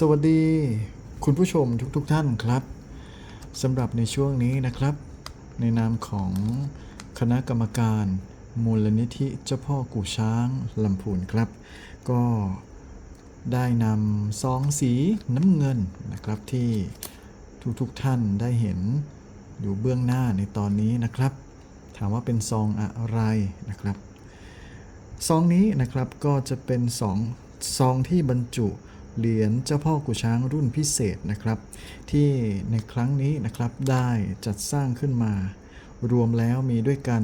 สวัสดีคุณผู้ชมทุกๆทท่านครับสำหรับในช่วงนี้นะครับ ในนามของคณะกรรมการ มูลนิธิเจ้าพ่อกู่ช้างลำพูนครับ ก็ได้นำซองสีน้ำเงินนะครับที่ทุกๆทท่านได้เห็นอยู่เบื้องหน้าในตอนนี้นะครับ ถามว่าเป็นซองอะไรนะครับซองนี้นะครับก็จะเป็นสองซองที่บรรจุ เหรียญเจ้าพ่อกุช้างรุ่นพิเศษนะครับ ที่ในครั้งนี้นะครับได้จัดสร้างขึ้นมา รวมแล้วมีด้วยกัน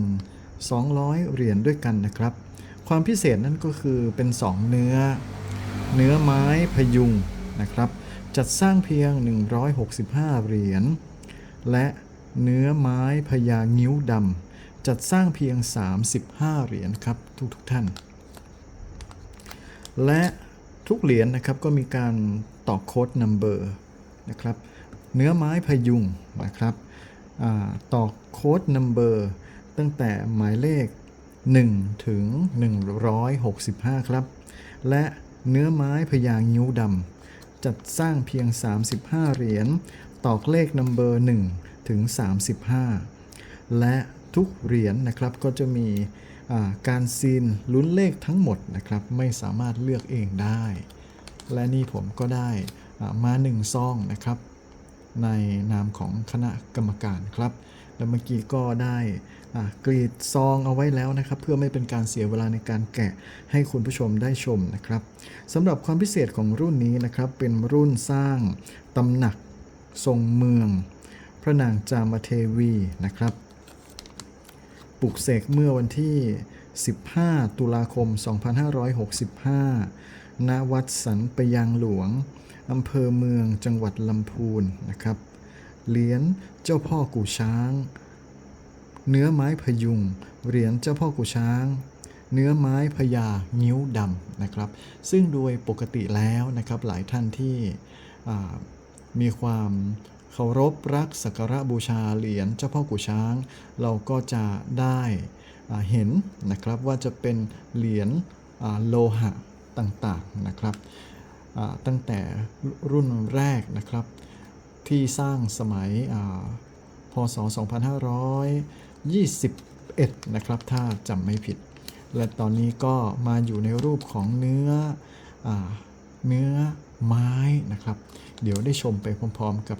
200 เหรียญด้วยกันนะครับ ความพิเศษนั่นก็คือเป็น 2 เนื้อ เนื้อไม้พยุงนะครับ จัดสร้างเพียง 165 เหรียญและเนื้อไม้พญางิ้วดำจัดสร้างเพียง 35 เหรียญครับทุกทุกท่าน และ ทุกเหรียญนะครับก็มีการต่อโค้ดนัมเบอร์นะครับ เนื้อไม้พยุงนะครับต่อโค้ดนัมเบอร์ตั้งแต่หมายเลข 1 ถึง 165 ครับ และเนื้อไม้พญางิ้วดำจัดสร้างเพียง 35 เหรียญตอกเลขนัมเบอร์1ถึง 35 และทุกเหรียญนะครับก็จะมี การซีนลุ้นเลขทั้งหมดนะครับไม่สามารถเลือกเองได้ และนี่ผมก็ได้อ่ามา1ซองนะครับ ในนามของคณะกรรมการครับและเมื่อกี้ก็ได้กรีดซองเอาไว้แล้วนะครับ เพื่อไม่เป็นการเสียเวลาในการแกะให้คุณผู้ชมได้ชมนะครับสำหรับความพิเศษของรุ่นนี้นะครับ เป็นรุ่นสร้างตำหนักทรงเมือง พระนางจามเทวีนะครับ ปลุกเสกเมื่อวันที่ 15 ตุลาคม 2565 ณ วัดสันปยางหลวง อำเภอเมืองจังหวัดลำพูนนะครับ เหรียญเจ้าพ่อกู่ช้าง เนื้อไม้พยุง เหรียญเจ้าพ่อกู่ช้าง เนื้อไม้พญางิ้วดำนะครับ ซึ่งโดยปกติแล้วนะครับหลายท่านที่มีความ เคารพรักสักการะบูชาเหรียญเจ้าพ่อกู่ช้าง เราก็จะได้เห็นนะครับว่าจะเป็นเหรียญโลหะต่างๆนะครับตั้งแต่รุ่นแรกนะครับที่สร้างสมัยอ่าพศ 2521 นะครับ ถ้าจำไม่ผิด และตอนนี้ก็มาอยู่ในรูปของเนื้ออเนื้อไม้นะครับ เดี๋ยวได้ชมไปพร้อมๆกับ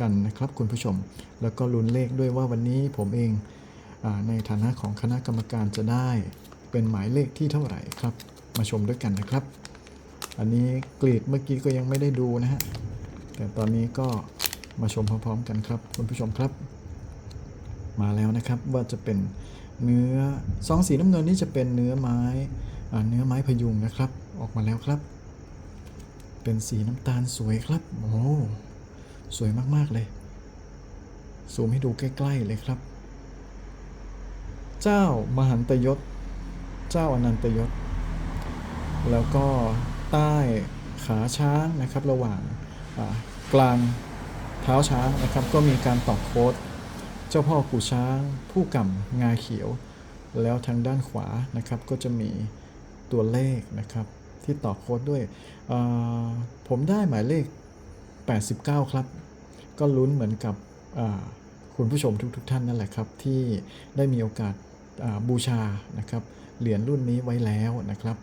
กันนะครับคุณผู้ชม แล้วก็ลุ้นเลขด้วยว่าวันนี้ผมเองอในฐานะของคณะกรรมการจะได้เป็นหมายเลขที่เท่าไหร่ครับ มาชมด้วยกันนะครับ อันนี้กรีดเมื่อกี้ก็ยังไม่ได้ดูนะฮะแต่ตอนนี้ก็มาชมพร้อมๆกันครับ คุณผู้ชมครับ มาแล้วนะครับว่าจะเป็นเนื้อซองสีน้ำเงินนี่จะเป็นเนื้อไม้เนื้อไม้พยุงนะครับ ออกมาแล้วครับ เป็นสีน้ำตาลสวยครับ โอ้ สวยมาก ๆ เลย ซูมให้ดูใกล้ ๆ เลยครับ เจ้ามหันตยศ เจ้าอนันตยศ แล้วก็ใต้ขาช้างนะครับระหว่างกลางเท้าช้างนะครับก็มีการตอกโค้ดเจ้าพ่อกู่ช้าง ผู้กำงาเขียว แล้วทางด้านขวานะครับก็จะมีตัวเลขนะครับที่ต่อโค้ดด้วย ผมได้หมายเลข 89 ครับ ก็ลุ้นเหมือนกับคุณผู้ชมทุกๆทท่านนั่นแหละครับ ที่ได้มีโอกาสาบูชานะครับเหรียญรุ่นนี้ไว้แล้วนะครับ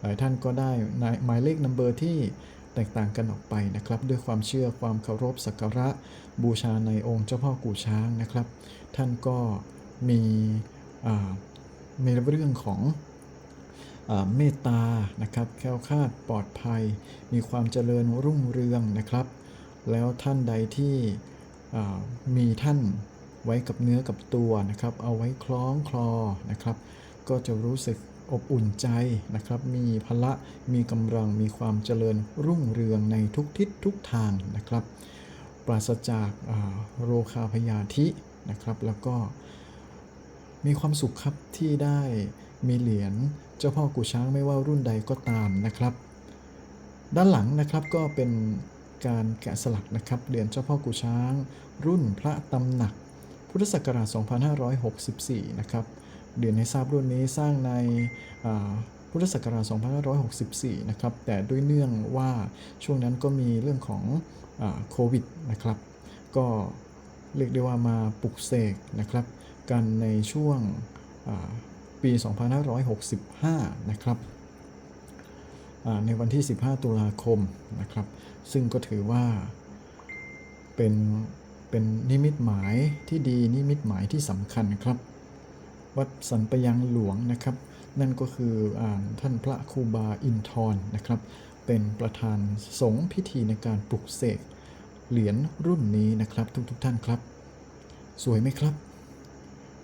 หลายท่านก็ได้หมายเลขนัมเบอร์ที่แตกต่างกันออกไปนะครับ ด้วยความเชื่อความเคารพสักการะบูชาในองค์เจ้าพ่อกู่ช้างนะครับ ท่านก็มีอ่าในเรื่องของ เมตตานะครับแค้วคาดปลอดภัย มีความเจริญรุ่งเรืองนะครับ แล้วท่านใดที่มีท่านไว้กับเนื้อกับตัวนะครับ เอาไว้คล้องคลอนะครับ ก็จะรู้สึกอบอุ่นใจนะครับ มีพละ มีกำลัง มีความเจริญรุ่งเรืองในทุกทิศทุกทางนะครับ ปราศจากาโรคาพยาธินะครับ แล้วก็มีความสุขครับที่ได้ มีเหรียญเจ้าพ่อกูช้างไม่ว่ารุ่นใดก็ตามนะครับ ด้านหลังนะครับก็เป็นการแกะสลักนะครับเหรียญเจ้าพ่อกูช้าง รุ่นพระตำหนัก พุทธศักราช 2564 นะครับเหรียนให้ทราบรุ่นนี้สร้างในพุทธศักราช 2564 นะครับ แต่ด้วยเนื่องว่าช่วงนั้นก็มีเรื่องของโควิดนะครับ ก็เรียกได้ว่ามาปลุกเสกนะครับ กันในช่วง ปี 2565 นะครับอ่าในวันที่ 15 ตุลาคมนะครับ ซึ่งก็ถือว่าเป็นเป็นนิมิตหมายที่ดีนิมิตหมายที่สำคัญครับ วัดสันปยังหลวงนะครับ นั่นก็คืออท่านพระครูบาอินทร์นะครับ เป็นประธานสงฆ์พิธีในการปลุกเสกเหรียญรุ่นนี้นะครับ ทุกๆทท่านครับ สวยไหมครับ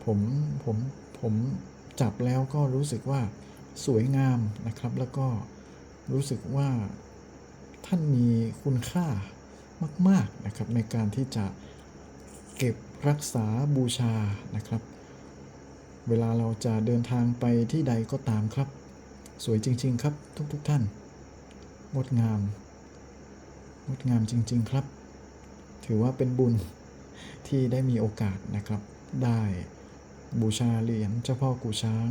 ผมผมผม จับแล้วก็รู้สึกว่าสวยงามนะครับ แล้วก็รู้สึกว่าท่านมีคุณค่ามาก ๆนะครับ ในการที่จะเก็บรักษาบูชานะครับ เวลาเราจะเดินทางไปที่ใดก็ตามครับ สวยจริง ๆ ครับทุกๆทท่านงดงามงดงามจริง ๆ ครับ ถือว่าเป็นบุญที่ได้มีโอกาสนะครับได้ บูชาเหรียญเจ้าพ่อกูช้าง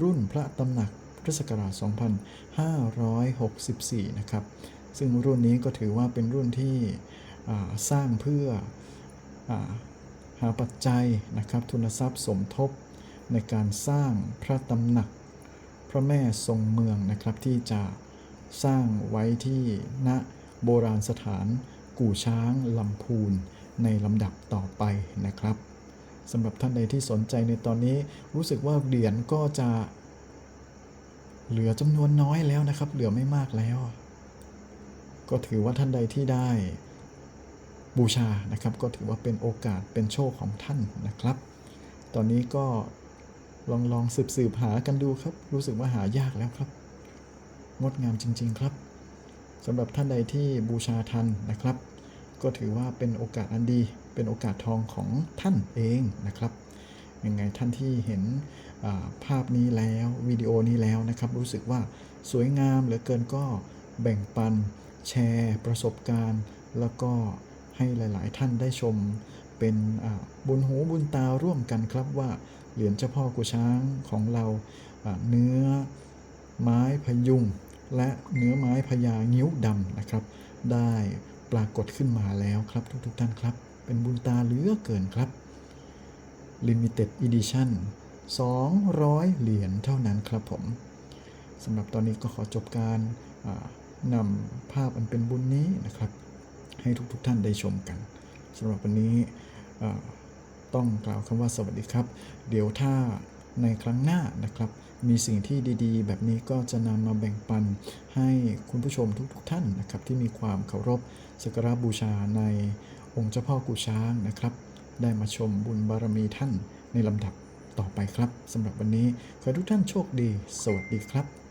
รุ่นพระตำหนักพุทธศักราช 2564 นะครับ ซึ่งรุ่นนี้ก็ถือว่าเป็นรุ่นที่สร้างเพื่ออหาปัจจัยนะครับ ทุนทรัพย์สมทบในการสร้างพระตำหนัก พระแม่ทรงเมืองนะครับที่จะสร้างไว้ที่ณโบราณสถานกู่ช้างลำพูนในลำดับต่อไปนะครับ สำหรับท่านใดที่สนใจในตอนนี้รู้สึกว่าเหรียญก็จะ เหลือจำนวนน้อยแล้วนะครับ เหลือไม่มากแล้ว ก็ถือว่าท่านใดที่ได้บูชานะครับ ก็ถือว่าเป็นโอกาสเป็นโชคของท่านนะครับ ตอนนี้ก็ลองลองสืบสืบหากันดูครับ รู้สึกว่าหายากแล้วครับ งดงามจริง ๆ ครับสำหรับท่านใดที่บูชาทันนะครับ ก็ถือว่าเป็นโอกาสอันดี เป็นโอกาสทองของท่านเองนะครับ ยังไงท่านที่เห็นภาพนี้แล้ววิดีโอนี้แล้วนะครับ รู้สึกว่าสวยงามเหลือเกินก็แบ่งปันแชร์ประสบการณ์ แล้วก็ให้หลาย ๆ ท่านได้ชมเป็นบุญหูบุญตาร่วมกันครับว่าเหรียญเจ้าพ่อกูช้างของเราอ่าเนื้อไม้พยุงและเนื้อไม้พญางิ้วดำนะครับ ได้ปรากฏขึ้นมาแล้วครับทุกๆท่านครับ เป็นบุญตาเหลือเกินครับ Limited Edition 200 เหรียญเท่านั้นครับผมสำหรับตอนนี้ก็ขอจบการนำภาพอันเป็นบุญนี้นะครับ ให้ทุกๆท่านได้ชมกันสำหรับวันนี้ต้องกล่าวคำว่าสวัสดีครับ เดี๋ยวถ้าในครั้งหน้านะครับ มีสิ่งที่ดีๆ แบบนี้ก็จะนำมาแบ่งปันให้คุณผู้ชมทุกๆท่านนะครับ ที่มีความเคารพสักการะบูชาใน องค์เจ้าพ่อกูช้างนะครับ ได้มาชมบุญบารมีท่านในลำดับต่อไปครับสำหรับวันนี้ขอทุกท่านโชคดี สวัสดีครับ